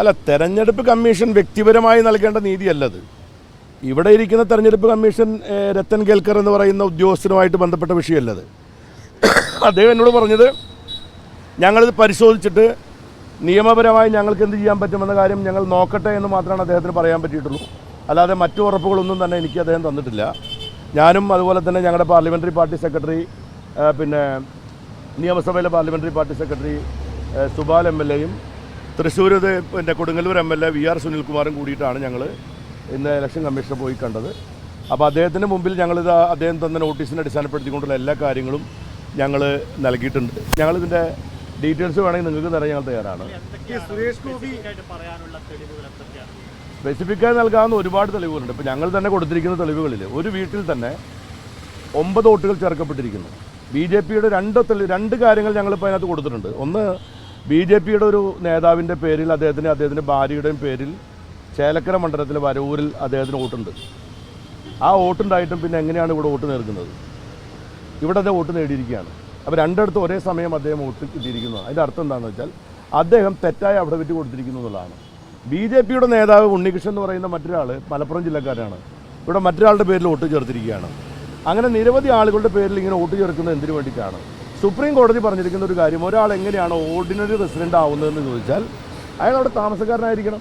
അല്ല തെരഞ്ഞെടുപ്പ് കമ്മീഷൻ വ്യക്തിപരമായി നൽകേണ്ട നീതിയല്ലത്. ഇവിടെ ഇരിക്കുന്ന തെരഞ്ഞെടുപ്പ് കമ്മീഷൻ രത്തൻ കേൽക്കർ എന്ന് പറയുന്ന ഉദ്യോഗസ്ഥനുമായിട്ട് ബന്ധപ്പെട്ട വിഷയമല്ലത്. അദ്ദേഹം എന്നോട് പറഞ്ഞത് ഞങ്ങളിത് പരിശോധിച്ചിട്ട് നിയമപരമായി ഞങ്ങൾക്ക് എന്ത് ചെയ്യാൻ പറ്റുമെന്ന കാര്യം ഞങ്ങൾ നോക്കട്ടെ എന്ന് മാത്രമാണ് അദ്ദേഹത്തിന് പറയാൻ പറ്റിയിട്ടുള്ളൂ. അല്ലാതെ മറ്റു ഉറപ്പുകളൊന്നും തന്നെ എനിക്ക് അദ്ദേഹം തന്നിട്ടില്ല. ഞാനും അതുപോലെ തന്നെ ഞങ്ങളുടെ പാർലമെന്ററി പാർട്ടി സെക്രട്ടറി പിന്നെ നിയമസഭയിലെ parliamentary party secretary Subal M L എയും തൃശ്ശൂർ ഇത് പിന്നെ Kodungallur M L A V R സുനിൽകുമാറും കൂടിയിട്ടാണ് ഞങ്ങൾ ഇന്ന് ഇലക്ഷൻ കമ്മീഷനെ പോയി കണ്ടത്. അപ്പോൾ അദ്ദേഹത്തിന് മുമ്പിൽ ഞങ്ങളിത് അദ്ദേഹം തന്ന നോട്ടീസിനെ അടിസ്ഥാനപ്പെടുത്തിക്കൊണ്ടുള്ള എല്ലാ കാര്യങ്ങളും ഞങ്ങൾ നൽകിയിട്ടുണ്ട്. ഞങ്ങളിതിന്റെ ഡീറ്റെയിൽസ് വേണമെങ്കിൽ നിങ്ങൾക്ക് തരാൻ ഞങ്ങൾ തയ്യാറാണ്. സുരേഷ് ഗോപി പറയാനുള്ള തെളിവുകൾ സ്പെസിഫിക്കായി നൽകാവുന്ന ഒരുപാട് തെളിവുകളുണ്ട്. ഇപ്പോൾ ഞങ്ങൾ തന്നെ കൊടുത്തിരിക്കുന്ന തെളിവുകളിൽ ഒരു വീട്ടിൽ തന്നെ ഒമ്പത് വോട്ടുകൾ ചേർക്കപ്പെട്ടിരിക്കുന്നു. ബി ജെ പിയുടെ രണ്ട് രണ്ട് കാര്യങ്ങൾ ഞങ്ങളിപ്പോൾ അതിനകത്ത് കൊടുത്തിട്ടുണ്ട്. ഒന്ന് ബി ജെ പിയുടെ ഒരു നേതാവിന്റെ പേരിൽ അദ്ദേഹത്തിന് അദ്ദേഹത്തിന്റെ ഭാര്യയുടെയും പേരിൽ ചേലക്കര മണ്ഡലത്തിലെ വരവൂരിൽ അദ്ദേഹത്തിന് വോട്ടുണ്ട്. ആ വോട്ടുണ്ടായിട്ടും പിന്നെ എങ്ങനെയാണ് ഇവിടെ വോട്ട് നേർക്കുന്നത് ഇവിടെ അദ്ദേഹം വോട്ട് നേടിയിരിക്കുകയാണ്. അപ്പോൾ രണ്ടിടത്ത് ഒരേ സമയം അദ്ദേഹം വോട്ട് കിട്ടിയിരിക്കുന്നു. അതിന്റെ അർത്ഥം എന്താണെന്ന് വെച്ചാൽ അദ്ദേഹം തെറ്റായി അവിടെ വിറ്റ് കൊടുത്തിരിക്കുന്നു എന്നുള്ളതാണ്. ബി ജെ പിയുടെ നേതാവ് ഉണ്ണികൃഷ്ണൻ എന്ന് പറയുന്ന മറ്റൊരാൾ മലപ്പുറം ജില്ലക്കാരാണ്. ഇവിടെ മറ്റൊരാളുടെ പേരിൽ വോട്ട് ചേർത്തിരിക്കുകയാണ്. അങ്ങനെ നിരവധി ആളുകളുടെ പേരിൽ ഇങ്ങനെ വോട്ട് ചേർക്കുന്നത് എന്തിനു വേണ്ടിയിട്ടാണ്? സുപ്രീം കോടതി പറഞ്ഞിരിക്കുന്ന ഒരു കാര്യം ഒരാൾ എങ്ങനെയാണ് ഓർഡിനറി റെസിഡന്റ് ആവുന്നതെന്ന് ചോദിച്ചാൽ അയാൾ അവിടെ താമസക്കാരനായിരിക്കണം.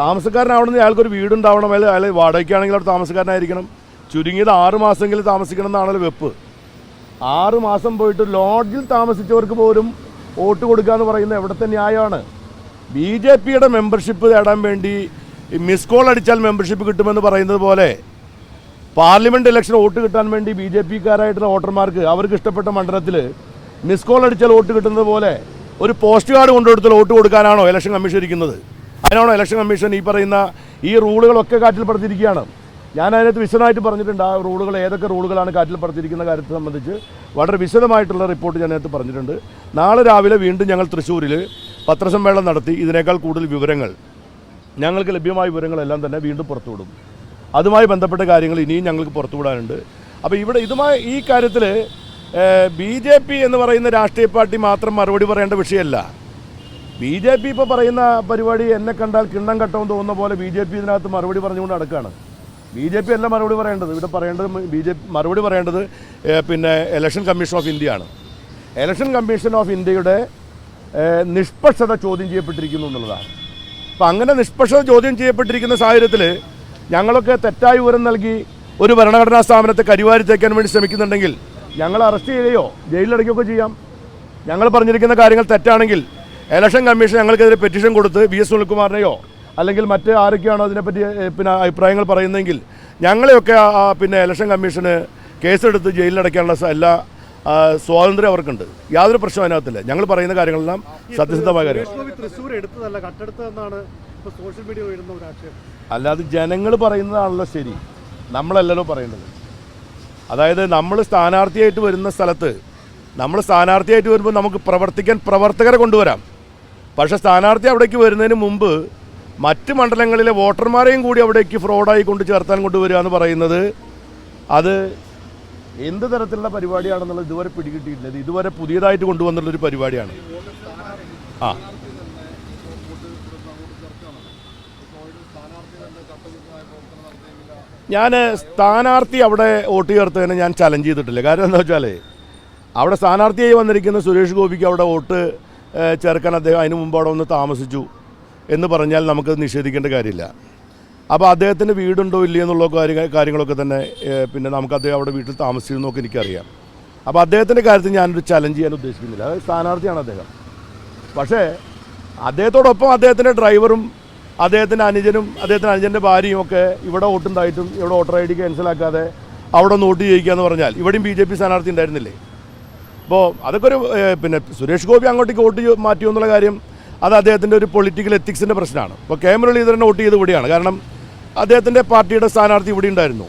താമസക്കാരനാവണമെങ്കിൽ അയാൾക്കൊരു വീടുണ്ടാവണം അല്ലെങ്കിൽ അയാൾ വാടകയ്ക്കാണെങ്കിൽ അവിടെ താമസക്കാരനായിരിക്കണം. ചുരുങ്ങിയത് ആറ് മാസമെങ്കിലും താമസിക്കണം എന്നാണല്ലോ വെപ്പ്. ആറ് മാസം പോയിട്ട് ലോഡ്ജിൽ താമസിച്ചവർക്ക് പോലും വോട്ട് കൊടുക്കുക എന്ന് പറയുന്നത് എവിടുത്തെ ന്യായമാണ്? ബി ജെ പിയുടെ മെമ്പർഷിപ്പ് നേടാൻ വേണ്ടി മിസ് കോൾ അടിച്ചാൽ മെമ്പർഷിപ്പ് കിട്ടുമെന്ന് പറയുന്നത് പോലെ പാർലമെന്റ് ഇലക്ഷൻ വോട്ട് കിട്ടാൻ വേണ്ടി ബി ജെ പിക്കാരായിട്ടുള്ള വോട്ടർമാർക്ക് അവർക്ക് ഇഷ്ടപ്പെട്ട മണ്ഡലത്തിൽ മിസ് കോൾ അടിച്ചാൽ വോട്ട് കിട്ടുന്നത് പോലെ ഒരു പോസ്റ്റ് കാർഡ് കൊണ്ടുകൊടുത്താൽ വോട്ട് കൊടുക്കാനാണോ ഇലക്ഷൻ കമ്മീഷൻ ഇരിക്കുന്നത്? അതിനാണോ ഇലക്ഷൻ കമ്മീഷൻ ഈ പറയുന്ന ഈ റൂളുകളൊക്കെ കാറ്റിൽ പടുത്തിരിക്കുകയാണ് ഞാൻ അതിനകത്ത് വിശദമായിട്ട് പറഞ്ഞിട്ടുണ്ട് ആ റൂളുകൾ ഏതൊക്കെ റൂളുകളാണ് കാറ്റിൽ പടുത്തിരിക്കുന്ന കാര്യത്തെ സംബന്ധിച്ച് വളരെ വിശദമായിട്ടുള്ള റിപ്പോർട്ട് ഞാൻ അതിനകത്ത് പറഞ്ഞിട്ടുണ്ട്. നാളെ രാവിലെ വീണ്ടും ഞങ്ങൾ തൃശ്ശൂരിൽ പത്രസമ്മേളനം നടത്തി ഇതിനേക്കാൾ കൂടുതൽ വിവരങ്ങൾ ഞങ്ങൾക്ക് ലഭ്യമായ വിവരങ്ങളെല്ലാം തന്നെ വീണ്ടും പുറത്തുവിടും. അതുമായി ബന്ധപ്പെട്ട കാര്യങ്ങൾ ഇനിയും ഞങ്ങൾക്ക് പുറത്തുവിടാനുണ്ട്. അപ്പോൾ ഇവിടെ ഇതുമായി ഈ കാര്യത്തിൽ ബി ജെ പി എന്ന് പറയുന്ന രാഷ്ട്രീയ പാർട്ടി മാത്രം മറുപടി പറയേണ്ട വിഷയമല്ല. ബി ജെ പി ഇപ്പോൾ പറയുന്ന പരിപാടി എന്നെ കണ്ടാൽ കിണ്ണം കട്ടവും തോന്നുന്ന പോലെ ബി ജെ പി ഇതിനകത്ത് മറുപടി പറഞ്ഞുകൊണ്ട് നടക്കുകയാണ് ബി ജെ പി അല്ല മറുപടി പറയേണ്ടത്. ഇവിടെ പറയേണ്ടത് ബി ജെ പി മറുപടി പറയേണ്ടത് പിന്നെ ഇലക്ഷൻ കമ്മീഷൻ ഓഫ് ഇന്ത്യയാണ്. ഇലക്ഷൻ കമ്മീഷൻ ഓഫ് ഇന്ത്യയുടെ നിഷ്പക്ഷത ചോദ്യം ചെയ്യപ്പെട്ടിരിക്കുന്നു എന്നുള്ളതാണ്. അപ്പം അങ്ങനെ നിഷ്പക്ഷത ചോദ്യം ചെയ്യപ്പെട്ടിരിക്കുന്ന സാഹചര്യത്തിൽ ഞങ്ങളൊക്കെ തെറ്റായ വിവരം നൽകി ഒരു ഭരണഘടനാ സ്ഥാപനത്തെ കരിവാരി തേക്കാൻ വേണ്ടി ശ്രമിക്കുന്നുണ്ടെങ്കിൽ ഞങ്ങൾ അറസ്റ്റ് ചെയ്യുകയോ ജയിലിലടയ്ക്കുകയൊക്കെ ചെയ്യാം. ഞങ്ങൾ പറഞ്ഞിരിക്കുന്ന കാര്യങ്ങൾ തെറ്റാണെങ്കിൽ ഇലക്ഷൻ കമ്മീഷൻ ഞങ്ങൾക്കെതിരെ പെറ്റീഷൻ കൊടുത്ത് വി എസ് സുനിൽകുമാറിനെയോ അല്ലെങ്കിൽ മറ്റ് ആരൊക്കെയാണോ അതിനെപ്പറ്റി പിന്നെ അഭിപ്രായങ്ങൾ പറയുന്നതെങ്കിൽ ഞങ്ങളെയൊക്കെ പിന്നെ ഇലക്ഷൻ കമ്മീഷന് കേസെടുത്ത് ജയിലിലടയ്ക്കാനുള്ള എല്ലാ സ്വാതന്ത്ര്യം അവർക്കുണ്ട്. യാതൊരു പ്രശ്നവും അതിനകത്തില്ല. ഞങ്ങൾ പറയുന്ന കാര്യങ്ങളെല്ലാം സത്യസന്ധമായ കാര്യം സുരേഷ് തൃശ്ശൂർ എടുത്തതല്ല കട്ടെടുത്തതെന്നാണ് ഇപ്പോൾ സോഷ്യൽ മീഡിയ ഉയരുന്ന ഒരു ആക്ഷേപം. അല്ലാതെ ജനങ്ങൾ പറയുന്നതാണല്ലോ ശരി. നമ്മളല്ലല്ലോ പറയേണ്ടത്. അതായത് നമ്മൾ സ്ഥാനാർത്ഥിയായിട്ട് വരുന്ന സ്ഥലത്ത് നമ്മൾ സ്ഥാനാർത്ഥിയായിട്ട് വരുമ്പോൾ നമുക്ക് പ്രവർത്തിക്കാൻ പ്രവർത്തകരെ കൊണ്ടുവരാം. പക്ഷേ സ്ഥാനാർത്ഥി അവിടേക്ക് വരുന്നതിന് മുമ്പ് മറ്റ് മണ്ഡലങ്ങളിലെ വോട്ടർമാരെയും കൂടി അവിടേക്ക് ഫ്രോഡായി കൊണ്ട് ചേർത്താൻ കൊണ്ടുവരിക എന്ന് പറയുന്നത് അത് എന്ത് തരത്തിലുള്ള പരിപാടിയാണെന്നുള്ളത് ഇതുവരെ പിടികിട്ടിയിട്ടില്ല. ഇത് ഇതുവരെ പുതിയതായിട്ട് കൊണ്ടുവന്നുള്ളൊരു പരിപാടിയാണ്. ആ. ഞാൻ സ്ഥാനാർത്ഥി അവിടെ വോട്ട് ചേർത്തതിനെ ഞാൻ ചലഞ്ച് ചെയ്തിട്ടില്ല. കാരണം എന്താ വെച്ചാൽ അവിടെ സ്ഥാനാർത്ഥിയായി വന്നിരിക്കുന്ന സുരേഷ് ഗോപിക്ക് അവിടെ വോട്ട് ചേർക്കാൻ അദ്ദേഹം അതിന് മുമ്പ് അവിടെ ഒന്ന് താമസിച്ചു എന്ന് പറഞ്ഞാൽ നമുക്ക് നിഷേധിക്കേണ്ട കാര്യമില്ല. അപ്പോൾ അദ്ദേഹത്തിന്റെ വീടുണ്ടോ ഇല്ലയോ എന്നുള്ള കാര്യ കാര്യങ്ങളൊക്കെ തന്നെ പിന്നെ നമുക്ക് അദ്ദേഹം അവിടെ വീട്ടിൽ താമസിച്ചിരുന്നൊക്കെ എനിക്കറിയാം. അപ്പോൾ അദ്ദേഹത്തിന്റെ കാര്യത്തിൽ ഞാനൊരു ചലഞ്ച് ചെയ്യാൻ ഉദ്ദേശിക്കുന്നില്ല. അതായത് സ്ഥാനാർത്ഥിയാണ് അദ്ദേഹം. പക്ഷേ അദ്ദേഹത്തോടൊപ്പം അദ്ദേഹത്തിന്റെ ഡ്രൈവറും അദ്ദേഹത്തിന്റെ അനുജനും അദ്ദേഹത്തിന്റെ അനുജന്റെ ഭാര്യയും ഒക്കെ ഇവിടെ വോട്ടുണ്ടായിട്ടും ഇവിടെ വോട്ടർ ഐ ഡി ക്യാൻസലാക്കാതെ അവിടെ ഒന്ന് വോട്ട് ചെയ്യിക്കുക എന്ന് പറഞ്ഞാൽ ഇവിടെയും ബി ജെ പി സ്ഥാനാർത്ഥി ഉണ്ടായിരുന്നില്ലേ? അപ്പോൾ അതൊക്കെ ഒരു പിന്നെ സുരേഷ് ഗോപി അങ്ങോട്ടേക്ക് വോട്ട് മാറ്റിയോ എന്നുള്ള കാര്യം അത് അദ്ദേഹത്തിന്റെ ഒരു പൊളിറ്റിക്കൽ എത്തിക്സിന്റെ പ്രശ്നമാണ്. ഇപ്പോൾ കെ മുരളീധരൻ വോട്ട് ചെയ്ത് ഇവിടെയാണ്. കാരണം അദ്ദേഹത്തിന്റെ പാർട്ടിയുടെ സ്ഥാനാർത്ഥി ഇവിടെ ഉണ്ടായിരുന്നു.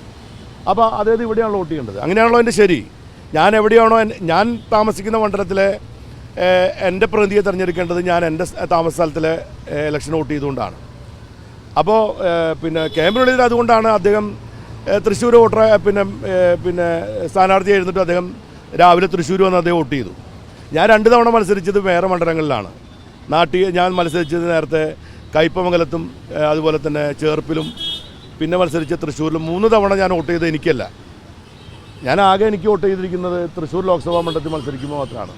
അപ്പോൾ അദ്ദേഹം ഇവിടെയാണല്ലോ വോട്ട് ചെയ്യേണ്ടത്. അങ്ങനെയാണല്ലോ എന്റെ ശരി. ഞാൻ എവിടെയാണോ ഞാൻ താമസിക്കുന്ന മണ്ഡലത്തിലെ എന്റെ പ്രതിനിധിയെ തിരഞ്ഞെടുക്കേണ്ടത് ഞാൻ എന്റെ താമസ സ്ഥലത്തിലെ ഇലക്ഷൻ വോട്ട് ചെയ്തുകൊണ്ടാണ്. അപ്പോൾ പിന്നെ ക്യാമ്പിനുള്ളിൽ അതുകൊണ്ടാണ് അദ്ദേഹം തൃശ്ശൂർ വോട്ടർ പിന്നെ പിന്നെ സ്ഥാനാർത്ഥി എഴുന്നിട്ട് അദ്ദേഹം രാവിലെ തൃശ്ശൂർ വന്ന് അദ്ദേഹം വോട്ട് ചെയ്തു. ഞാൻ രണ്ട് തവണ മത്സരിച്ചത് വേറെ മണ്ഡലങ്ങളിലാണ്. നാട്ടിൽ ഞാൻ മത്സരിച്ചത് നേരത്തെ കയ്പമംഗലത്തും അതുപോലെ തന്നെ ചേർപ്പിലും പിന്നെ മത്സരിച്ച തൃശ്ശൂരിലും മൂന്ന് തവണ ഞാൻ വോട്ട് ചെയ്തത് എനിക്കല്ല. ഞാൻ ആകെ എനിക്ക് വോട്ട് ചെയ്തിരിക്കുന്നത് തൃശ്ശൂർ ലോക്സഭാ മണ്ഡലത്തിൽ മത്സരിക്കുമ്പോൾ മാത്രമാണ്.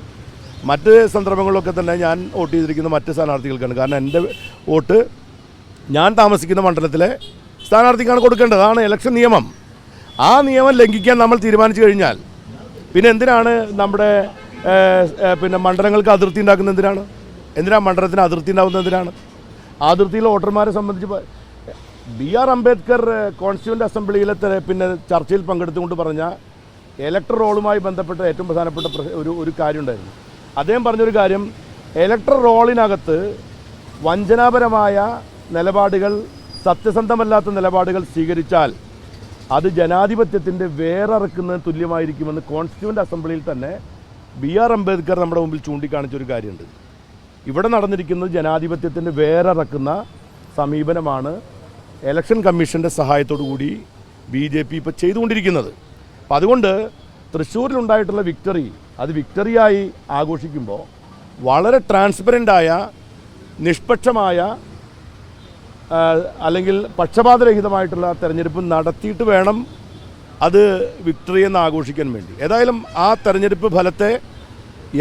മറ്റ് സന്ദർഭങ്ങളിലൊക്കെ തന്നെ ഞാൻ വോട്ട് ചെയ്തിരിക്കുന്ന മറ്റ് സ്ഥാനാർത്ഥികൾക്കാണ്. കാരണം എന്റെ വോട്ട് ഞാൻ താമസിക്കുന്ന മണ്ഡലത്തിലെ സ്ഥാനാർത്ഥിക്കാണ് കൊടുക്കേണ്ടത്. അതാണ് ഇലക്ഷൻ നിയമം. ആ നിയമം ലംഘിക്കാൻ നമ്മൾ തീരുമാനിച്ചു കഴിഞ്ഞാൽ പിന്നെ എന്തിനാണ് നമ്മുടെ പിന്നെ മണ്ഡലങ്ങൾക്ക് അതിർത്തി ഉണ്ടാക്കുന്ന എന്തിനാണ്? എന്തിനാണ് മണ്ഡലത്തിന് അതിർത്തി ഉണ്ടാകുന്നത് എന്തിനാണ്? അതിർത്തിയിലെ വോട്ടർമാരെ സംബന്ധിച്ച് ബി ആർ അംബേദ്കർ കോൺസ്റ്റിറ്റ്യൂന്റ് അസംബ്ലിയിലെ പിന്നെ ചർച്ചയിൽ പങ്കെടുത്തുകൊണ്ട് പറഞ്ഞ ഇലക്ടർ റോളുമായി ബന്ധപ്പെട്ട ഏറ്റവും പ്രധാനപ്പെട്ട ഒരു ഒരു കാര്യം ഉണ്ടായിരുന്നു. അദ്ദേഹം പറഞ്ഞൊരു കാര്യം ഇലക്ടർ റോളിനകത്ത് വഞ്ചനാപരമായ നിലപാടുകൾ സത്യസന്ധമല്ലാത്ത നിലപാടുകൾ സ്വീകരിച്ചാൽ അത് ജനാധിപത്യത്തിന്റെ വേറിറക്കുന്നതിന് തുല്യമായിരിക്കുമെന്ന് കോൺസ്റ്റിറ്റ്യൂന്റ് അസംബ്ലിയിൽ തന്നെ ബി ആർ അംബേദ്കർ നമ്മുടെ മുമ്പിൽ ചൂണ്ടിക്കാണിച്ചൊരു കാര്യമുണ്ട്. ഇവിടെ നടന്നിരിക്കുന്നത് ജനാധിപത്യത്തിന്റെ വേറിറക്കുന്ന സമീപനമാണ് ഇലക്ഷൻ കമ്മീഷന്റെ സഹായത്തോടു കൂടി ബി ജെ പി ഇപ്പോൾ ചെയ്തുകൊണ്ടിരിക്കുന്നത്. അപ്പം അതുകൊണ്ട് തൃശ്ശൂരിലുണ്ടായിട്ടുള്ള വിക്ടറി അത് വിക്ടറിയായി ആഘോഷിക്കുമ്പോൾ വളരെ ട്രാൻസ്പെറന്റായ നിഷ്പക്ഷമായ അല്ലെങ്കിൽ പക്ഷപാതരഹിതമായിട്ടുള്ള തെരഞ്ഞെടുപ്പ് നടത്തിയിട്ട് വേണം അത് വിക്ടറി എന്ന് ആഘോഷിക്കാൻ വേണ്ടി. ഏതായാലും ആ തെരഞ്ഞെടുപ്പ് ഫലത്തെ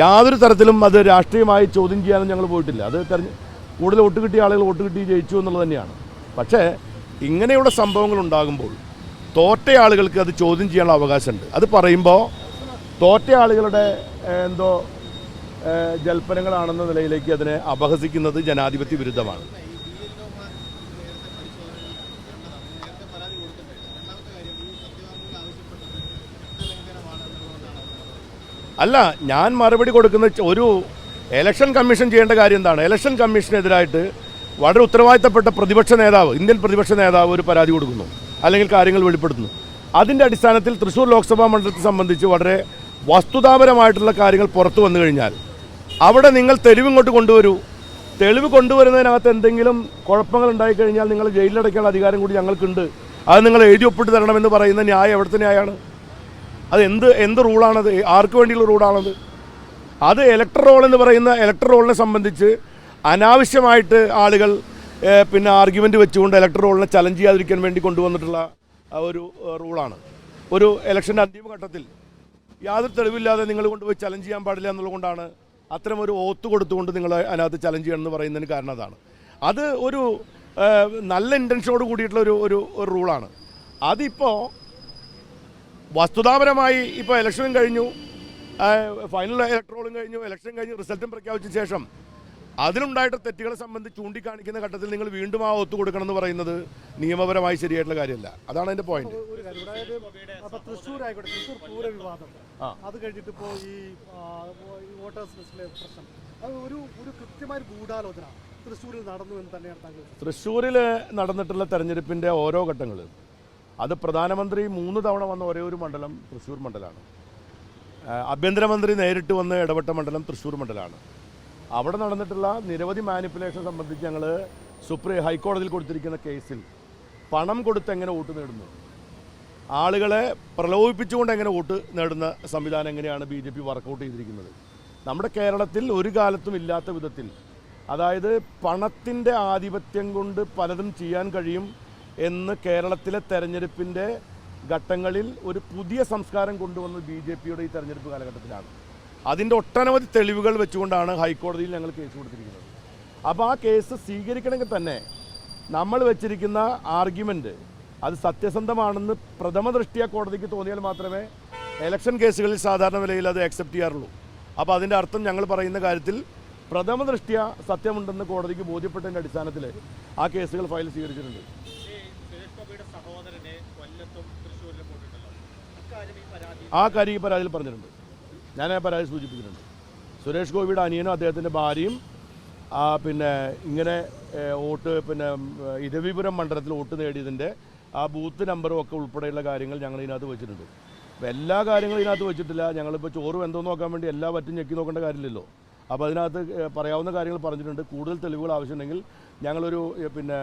യാതൊരു തരത്തിലും അത് രാഷ്ട്രീയമായി ചോദ്യം ചെയ്യാനും ഞങ്ങൾ പോയിട്ടില്ല. അത് തെരഞ്ഞ് കൂടുതൽ വോട്ട് കിട്ടിയ ആളുകൾ വോട്ട് കിട്ടി ജയിച്ചു എന്നുള്ളത് തന്നെയാണ്. പക്ഷേ ഇങ്ങനെയുള്ള സംഭവങ്ങൾ ഉണ്ടാകുമ്പോൾ തോറ്റ ആളുകൾക്ക് അത് ചോദ്യം ചെയ്യാനുള്ള അവകാശമുണ്ട്. അത് പറയുമ്പോൾ തോറ്റ ആളുകളുടെ എന്തോ ജൽപ്പനങ്ങളാണെന്ന നിലയിലേക്ക് അതിനെ അപഹസിക്കുന്നത് ജനാധിപത്യ വിരുദ്ധമാണ്. അല്ല ഞാൻ മറുപടി കൊടുക്കുന്ന ഒരു ഇലക്ഷൻ കമ്മീഷൻ ചെയ്യേണ്ട കാര്യം എന്താണ്? ഇലക്ഷൻ കമ്മീഷനെതിരായിട്ട് വളരെ ഉത്തരവാദിത്തപ്പെട്ട പ്രതിപക്ഷ നേതാവ് ഇന്ത്യൻ പ്രതിപക്ഷ നേതാവ് ഒരു പരാതി കൊടുക്കുന്നു. അല്ലെങ്കിൽ കാര്യങ്ങൾ വെളിപ്പെടുത്തുന്നു. അതിന്റെ അടിസ്ഥാനത്തിൽ തൃശ്ശൂർ ലോക്സഭാ മണ്ഡലത്തെ സംബന്ധിച്ച് വളരെ വസ്തുതാപരമായിട്ടുള്ള കാര്യങ്ങൾ പുറത്തു വന്നു കഴിഞ്ഞാൽ അവിടെ നിങ്ങൾ തെളിവ് ഇങ്ങോട്ട് കൊണ്ടുവരൂ. തെളിവ് കൊണ്ടുവരുന്നതിനകത്ത് എന്തെങ്കിലും കുഴപ്പങ്ങൾ ഉണ്ടായിക്കഴിഞ്ഞാൽ നിങ്ങൾ ജയിലിലടയ്ക്കാനുള്ള അധികാരം കൂടി ഞങ്ങൾക്കുണ്ട്. അത് നിങ്ങൾ എഴുതി ഒപ്പിട്ട് തരണമെന്ന് പറയുന്ന ന്യായം എവിടുത്തെ ന്യായമാണ്? അത് എന്ത് എന്ത് റൂളാണത്? ആർക്ക് വേണ്ടിയുള്ള റൂളാണത്? അത് ഇലക്ടർ റോൾ എന്ന് പറയുന്ന ഇലക്ടർ റോളിനെ സംബന്ധിച്ച് അനാവശ്യമായിട്ട് ആളുകൾ പിന്നെ ആർഗ്യുമെന്റ് വെച്ചുകൊണ്ട് ഇലക്ടർ റോളിനെ ചലഞ്ച് ചെയ്യാതിരിക്കാൻ വേണ്ടി കൊണ്ടുവന്നിട്ടുള്ള ഒരു റൂളാണ്. ഒരു ഇലക്ഷന്റെ അന്തിമഘട്ടത്തിൽ യാതൊരു തെളിവില്ലാതെ നിങ്ങൾ കൊണ്ടുപോയി ചലഞ്ച് ചെയ്യാൻ പാടില്ല എന്നുള്ളതുകൊണ്ടാണ് അത്തരം ഒരു ഓത്ത് കൊടുത്തുകൊണ്ട് നിങ്ങൾ അതിനകത്ത് ചലഞ്ച് ചെയ്യണം എന്ന് പറയുന്നതിന് കാരണം അതാണ്. അത് ഒരു നല്ല ഇന്റൻഷനോട് കൂടിയിട്ടുള്ള ഒരു ഒരു റൂളാണ് അതിപ്പോൾ വസ്തുതാപരമായി ഇപ്പോൾ ഇലക്ഷനും കഴിഞ്ഞു. ഫൈനൽ ഇലക്ട്രോളും കഴിഞ്ഞു. ഇലക്ഷൻ കഴിഞ്ഞ് റിസൾട്ടും പ്രഖ്യാപിച്ച ശേഷം അതിലുണ്ടായിട്ട് തെറ്റുകളെ സംബന്ധിച്ച് ചൂണ്ടിക്കാണിക്കുന്ന ഘട്ടത്തിൽ നിങ്ങൾ വീണ്ടും ആ ഒത്തു കൊടുക്കണം എന്ന് പറയുന്നത് നിയമപരമായി ശരിയായിട്ടുള്ള കാര്യമല്ല. അതാണ് എന്റെ പോയിന്റ് തൃശ്ശൂർ ആയിക്കോട്ടെ തൃശ്ശൂർ പൂര വിവാദം അത് കഴിഞ്ഞിട്ട് ഇപ്പോ ഈ വോട്ടേഴ്സ് ലിസ്റ്റിലെ പ്രശ്നം. അത് ഒരു ഒരു കൃത്യമായ ഗൂഢാലോചന തൃശ്ശൂരിൽ നടന്നു എന്ന് തന്നെയാണ് തൃശ്ശൂരിൽ നടന്നിട്ടുള്ള തെരഞ്ഞെടുപ്പിന്റെ ഓരോ ഘട്ടങ്ങൾ അത് പ്രധാനമന്ത്രി മൂന്ന് തവണ വന്ന ഒരേ ഒരു മണ്ഡലം തൃശ്ശൂർ മണ്ഡലമാണ് ആഭ്യന്തരമന്ത്രി നേരിട്ട് വന്ന് ഇടപെട്ട മണ്ഡലം തൃശ്ശൂർ മണ്ഡലമാണ് അവിടെ നടന്നിട്ടുള്ള നിരവധി മാനിപ്പുലേഷൻ സംബന്ധിച്ച് ഞങ്ങൾ സുപ്രീം ഹൈക്കോടതിയിൽ കൊടുത്തിരിക്കുന്ന കേസിൽ പണം കൊടുത്ത് എങ്ങനെ വോട്ട് നേടുന്നു? ആളുകളെ പ്രലോഭിപ്പിച്ചുകൊണ്ട് എങ്ങനെ വോട്ട് നേടുന്ന സംവിധാനം എങ്ങനെയാണ് ബി ജെ പി വർക്കൗട്ട് ചെയ്തിരിക്കുന്നത്? നമ്മുടെ കേരളത്തിൽ ഒരു കാലത്തും ഇല്ലാത്ത വിധത്തിൽ അതായത് പണത്തിന്റെ ആധിപത്യം കൊണ്ട് പലതും ചെയ്യാൻ കഴിയും എന്ന് കേരളത്തിലെ തെരഞ്ഞെടുപ്പിന്റെ ഘട്ടങ്ങളിൽ ഒരു പുതിയ സംസ്കാരം കൊണ്ടുവന്ന ബി ജെ പിയുടെ ഈ തെരഞ്ഞെടുപ്പ് കാലഘട്ടത്തിലാണ്. അതിന്റെ ഒട്ടനവധി തെളിവുകൾ വെച്ചുകൊണ്ടാണ് ഹൈക്കോടതിയിൽ ഞങ്ങൾ കേസ് കൊടുത്തിരിക്കുന്നത്. അപ്പോൾ ആ കേസ് സ്വീകരിക്കണമെങ്കിൽ തന്നെ നമ്മൾ വെച്ചിരിക്കുന്ന ആർഗ്യുമെന്റ് അത് സത്യസന്ധമാണെന്ന് പ്രഥമ ദൃഷ്ടിയ കോടതിക്ക് തോന്നിയാൽ മാത്രമേ എലക്ഷൻ കേസുകളിൽ സാധാരണ നിലയിൽ അത് അക്സെപ്റ്റ് ചെയ്യാറുള്ളൂ. അപ്പോൾ അതിന്റെ അർത്ഥം ഞങ്ങൾ പറയുന്ന കാര്യത്തിൽ പ്രഥമ ദൃഷ്ടിയ സത്യമുണ്ടെന്ന് കോടതിക്ക് ബോധ്യപ്പെട്ടതിന്റെ അടിസ്ഥാനത്തിൽ ആ കേസുകൾ ഫയൽ സ്വീകരിച്ചിട്ടുണ്ട് ഈ സുരേഷ് ഗോപിയുടെ സഹോദരനെ കൊല്ലത്തും തൃശ്ശൂരിലും പോയിട്ടുണ്ടല്ലോ ഇക്കാര്യം ഈ പരാതി ആ കാര്യം ഈ പരാതിയിൽ പറഞ്ഞിട്ടുണ്ട്. ഞാൻ ആ പരാതി സൂചിപ്പിക്കുന്നുണ്ട്. സുരേഷ് ഗോപിയുടെ അനിയനും അദ്ദേഹത്തിന്റെ ഭാര്യയും പിന്നെ ഇങ്ങനെ വോട്ട് പിന്നെ ഇരവിപുരം മണ്ഡലത്തിൽ വോട്ട് നേടിയതിന്റെ ആ ബൂത്ത് നമ്പറും ഒക്കെ ഉൾപ്പെടെയുള്ള കാര്യങ്ങൾ ഞങ്ങൾ ഇതിനകത്ത് വെച്ചിട്ടുണ്ട്. അപ്പോൾ എല്ലാ കാര്യങ്ങളും ഇതിനകത്ത് വെച്ചിട്ടില്ല. ഞങ്ങളിപ്പോൾ ചോറ് എന്തോ നോക്കാൻ വേണ്ടി എല്ലാ പറ്റും ഞെക്കി നോക്കേണ്ട കാര്യമില്ലല്ലോ. അപ്പോൾ അതിനകത്ത് പറയാവുന്ന കാര്യങ്ങൾ പറഞ്ഞിട്ടുണ്ട്. കൂടുതൽ തെളിവുകൾ ആവശ്യമുണ്ടെങ്കിൽ ഞങ്ങളൊരു പിന്നെ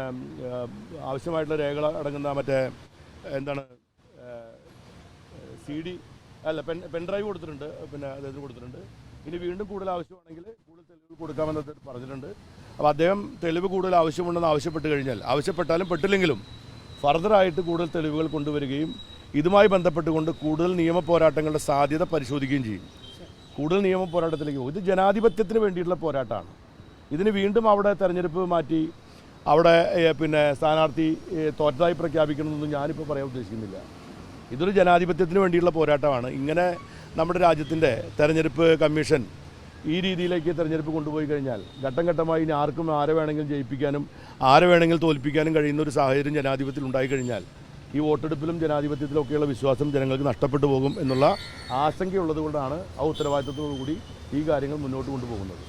ആവശ്യമായിട്ടുള്ള രേഖകൾ അടങ്ങുന്ന മറ്റേ എന്താണ് സി ഡി അല്ല പെൻ പെൻ ഡ്രൈവ് കൊടുത്തിട്ടുണ്ട്. പിന്നെ അദ്ദേഹത്തിന് കൊടുത്തിട്ടുണ്ട്. ഇനി വീണ്ടും കൂടുതൽ ആവശ്യമാണെങ്കിൽ കൂടുതൽ തെളിവ് കൊടുക്കാമെന്ന് പറഞ്ഞിട്ടുണ്ട്. അപ്പോൾ അദ്ദേഹം തെളിവ് കൂടുതൽ ആവശ്യമുണ്ടെന്ന് ആവശ്യപ്പെട്ട് കഴിഞ്ഞാൽ ആവശ്യപ്പെട്ടാലും പെട്ടില്ലെങ്കിലും ഫർദറായിട്ട് കൂടുതൽ തെളിവുകൾ കൊണ്ടുവരികയും ഇതുമായി ബന്ധപ്പെട്ടുകൊണ്ട് കൂടുതൽ നിയമ പോരാട്ടങ്ങളുടെ സാധ്യത പരിശോധിക്കുകയും ചെയ്യും. കൂടുതൽ നിയമ പോരാട്ടത്തിലേക്ക് പോകും. ഇത് ജനാധിപത്യത്തിന് വേണ്ടിയിട്ടുള്ള പോരാട്ടമാണ്. ഇതിന് വീണ്ടും അവിടെ തെരഞ്ഞെടുപ്പ് മാറ്റി അവിടെ പിന്നെ സ്ഥാനാർത്ഥി തോറ്റതായി പ്രഖ്യാപിക്കണമെന്നൊന്നും ഞാനിപ്പോൾ പറയാൻ ഉദ്ദേശിക്കുന്നില്ല. ഇതൊരു ജനാധിപത്യത്തിന് വേണ്ടിയുള്ള പോരാട്ടമാണ്. ഇങ്ങനെ നമ്മുടെ രാജ്യത്തിന്റെ തെരഞ്ഞെടുപ്പ് കമ്മീഷൻ ഈ രീതിയിലേക്ക് തെരഞ്ഞെടുപ്പ് കൊണ്ടുപോയി കഴിഞ്ഞാൽ ഘട്ടം ഘട്ടമായി ഇനി ആർക്കും ആരെ വേണമെങ്കിലും ജയിപ്പിക്കാനും ആരെ വേണമെങ്കിലും തോൽപ്പിക്കാനും കഴിയുന്ന ഒരു സാഹചര്യം ജനാധിപത്യത്തിൽ ഉണ്ടായിക്കഴിഞ്ഞാൽ ഈ വോട്ടെടുപ്പിലും ജനാധിപത്യത്തിലൊക്കെയുള്ള വിശ്വാസം ജനങ്ങൾക്ക് നഷ്ടപ്പെട്ടു പോകും എന്നുള്ള ആശങ്കയുള്ളത് കൊണ്ടാണ് ആ ഉത്തരവാദിത്തത്തോടു കൂടി ഈ കാര്യങ്ങൾ മുന്നോട്ട് കൊണ്ടുപോകുന്നത്.